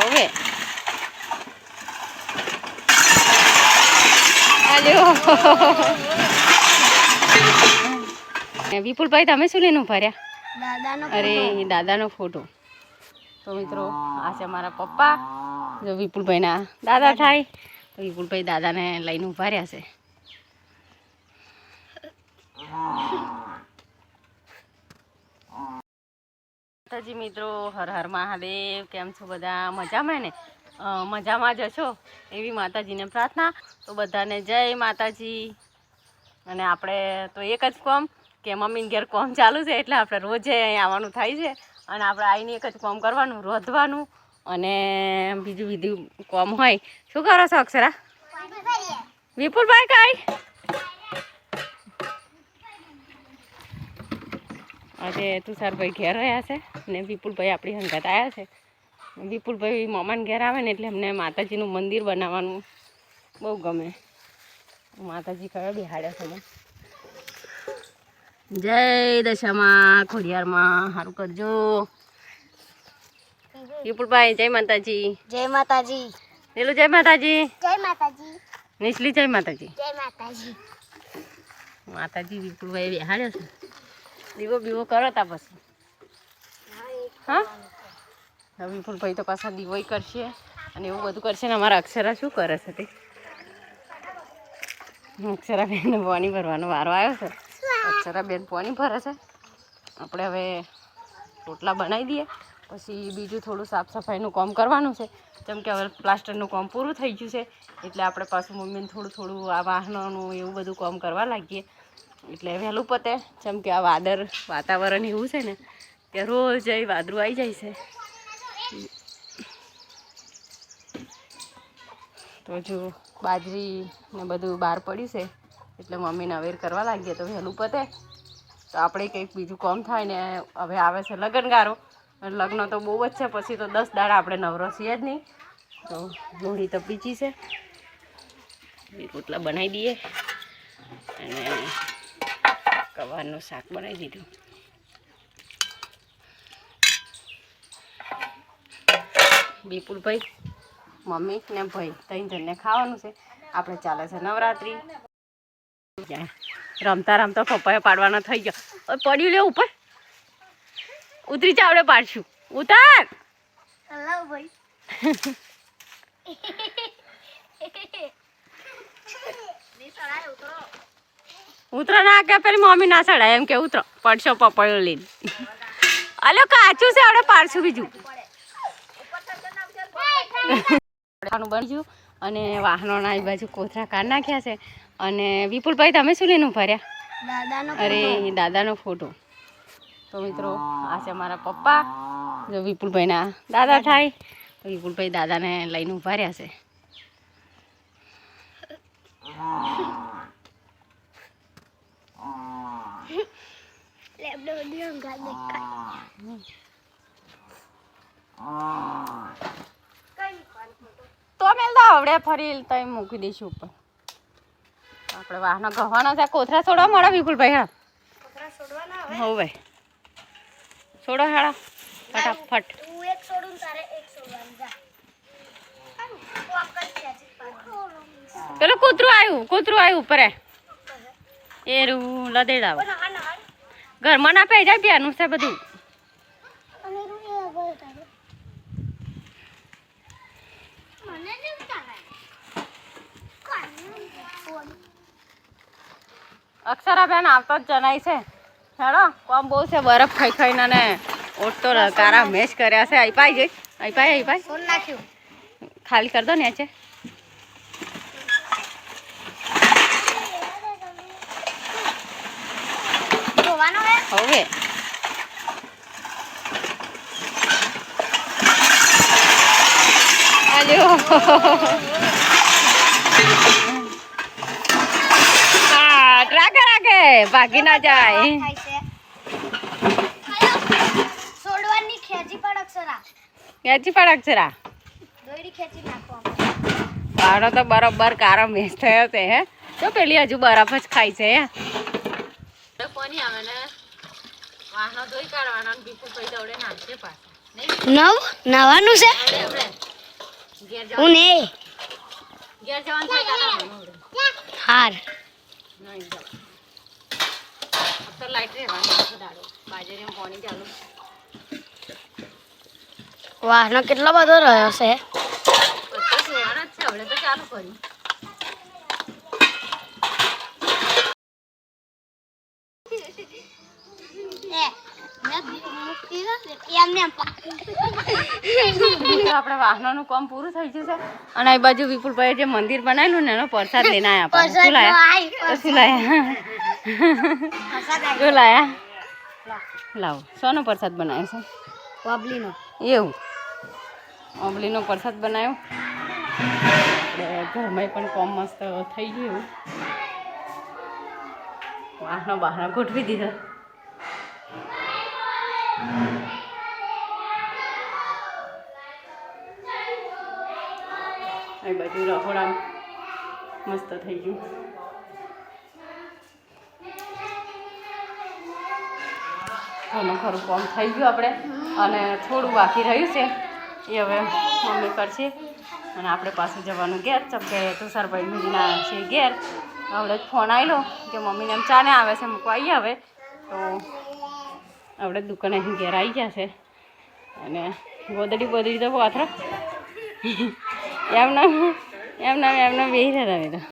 હવે. વિપુલભાઈ તમે શું રહ્યા? દાદાનો અરે દાદાનો ફોટો તો મિત્રો આ છે મારા પપ્પા. જો વિપુલભાઈના દાદા થાય. તો વિપુલભાઈ દાદાને લઈને ઊભા રહ્યા છે. માતાજી મિત્રો હર હર મહાદેવ કેમ છો બધા? મજામાં ને? મજામાં જ છો એવી માતાજીને પ્રાર્થના. તો બધાને જય માતાજી. અને આપણે તો એક જ કોમ કે મમ્મીને ઘેર કોમ ચાલુ છે એટલે આપણે રોજે અહીં આવવાનું થાય છે. અને આપણે આવીને એક જ કોમ કરવાનું રોધવાનું. અને બીજું બીજું કોમ હોય. શું કરો છો અક્ષરા? વિપુલભાઈ કાંઈ? આજે તુષારભાઈ ઘેર રહ્યા છે ને વિપુલભાઈ આપણી હંગાત આવ્યા છે. વિપુલભાઈ મામાને ઘેર આવે ને એટલે અમને માતાજીનું મંદિર બનાવવાનું બહુ ગમે. માતાજી કયો બિહાડે છે મને જય દશામાં ખોડિયારમાં સારું કરજો. વિપુલભાઈ જય માતાજી. જય માતાજી. પેલું જય માતાજી. જય માતાજી. નીચલી જય માતાજી. જય માતાજી. માતાજી વિપુલભાઈ બિહાડ્યો છે. દીવો બીવો કરો તા પછી. હા હવે વિપુલભાઈ તો પાછા દીવો કરશે અને એવું બધું કરશે ને અમારા અક્ષરા શું કરે છે તે? અક્ષરાબેનને પાણી ભરવાનો વારો આવ્યો છે. અક્ષરાબેન પાણી ભરે છે. આપણે હવે રોટલા બનાવી દઈએ. પછી બીજું થોડું સાફ સફાઈનું કામ કરવાનું છે. જેમ કે હવે પ્લાસ્ટરનું કામ પૂરું થઈ ગયું છે. એટલે આપણે પાછું મમ્મીને થોડું થોડું આ વાહનોનું એવું બધું કામ કરવા લાગીએ. એટલે વહેલું પતે. જેમ કે આ વાદળ વાતાવરણ એવું છે ને, કે રોજ એ વાદળું આવી જાય છે. તો જો બાજરી ને બધું બહાર પડ્યું છે, એટલે મમ્મીને અવેર કરવા લાગીએ તો વહેલું પતે. તો આપણે કંઈક બીજું કોમ થાય ને, હવે આવે છે લગ્નગારો. લગ્ન તો બહુ જ છે, પછી તો દસ દાડા આપણે નવરો છીએ જ નહીં. તો લોહડી તો પીચી છે. રોટલા બનાવી દઈએ. અને કવારનું શાક બનાવી દીધું. વિપુલભાઈ મમ્મી ને ભાઈ ત્રણ જણને ખાવાનું છે. આપણે ચાલે છે નવરાત્રિ. રમતા રમતા પપ્પાએ પાડવાનો થઈ ગયો. પડ્યું લે ઉપર. ઉતરી ચાવડે પાડશું. ઉતાર. ભાઈ. ઉતરો ના કે પેલી મમ્મી ના ચડાય એમ કે ઉતરો. પડશો પપ્પાયો લઈને. અલો કાચું છે આપણે પાડશું બીજું. બની ગયું અને વાહનોના એ બાજુ કોથરા કાઢ નાખ્યા છે. અને વિપુલભાઈ તમે શું લઈને ભર્યા અરે દાદાનો ફોટો તો મિત્રો આ છે મારા પપ્પા. જો વિપુલભાઈના દાદા થાય તો વિપુલભાઈ દાદાને લઈને ઊભા રહ્યા છે. લેબડો બધી હંગાત દેખાય તો મેલ તો આવડે ફરી તો મૂકી દઈશું ઉપર. આપણે વાહનો ગવાનો છે કોથરા છોડવા મળે, વિપુલભાઈ, હા? હોવ. ભાઈ છોડો હેડા ફટાફટ. તું. પેલું કૂતરું આવ્યું કૂતરું આવ્યું ઉપર. એ. એ રૂ લદેડાવ. ઘર આ ના ઘરમાં ના જાય પ્યાનું છે બધું. અક્ષરા મને અક્ષરાબેન આવતો જ જણાય છે. હેડો કોમ બહુ છે બરફ ખાઈ ખાઈને ને ઓટતો કારા મેશ કર્યા છે. આઈ પાઈ જઈ. આઈ પાઈ આઈ પાઈ. નાખ્યું. ખાલી કરી દો ને છે ધોવાનો હે હવે આલ્યો હા રાગે રાગે ભાગી ના જાય છે છોડવાની ખેંચી પડક દોયડી ખેંચી નાખો તો બરોબર કારો મેચ થયો છે હે? તો પેલી હજુ બરફ જ ખાય છે હે? કોની આવે ને? વાહનો ધોઈ કાઢવાના બીજું કોઈ દવડે નાખશે પાછા. નવ? નાવાનું છે? હું ને ઘેર જવાનું. હાર. નહીં જાઉં. તો લાઈટ રહેવાનું દાડો. બાજરીમાં પાણી ચાલુ. વાહનો કેટલો બધો રહ્યો છે? છે તો ચાલુ કર્યું. આપણે વાહનોનું કામ પૂરું થઈ જશે અને આ બાજુ વિપુલભાઈ જે મંદિર બનાવેલું ને એનો પ્રસાદ લઈને આવ્યા શું લાયા? શું લાયા? શું લાયા? લાવો. સોનો પ્રસાદ બનાવ્યો છે? ઓબલીનો એવું. ઓબલીનો પ્રસાદ બનાવ્યો. ઘરમાં પણ કોમ મસ્ત થઈ ગયું. વાહનો બહાનો ગોઠવી દીધા. એ બાજુ રહોડા મસ્ત થઈ ગયું. ઘણું ખરું કામ થઈ ગયું આપણે. અને થોડું બાકી રહ્યું છે. એ હવે મમ્મી કરશે. અને આપણે પાછું જવાનું ઘેર. ચમકે તુષારભાઈ મીના છે ઘેર. હવડે જ ફોન આવેલો કે મમ્મીને એમ ચાને આવે છે, મૂકવા આવી આવે. તો આપણે દુકાને ઘેર આવી ગયા છે. અને ગોદડી બોદડી તો પાથરો એમના એમના એમના બેસી રહ્યા હતા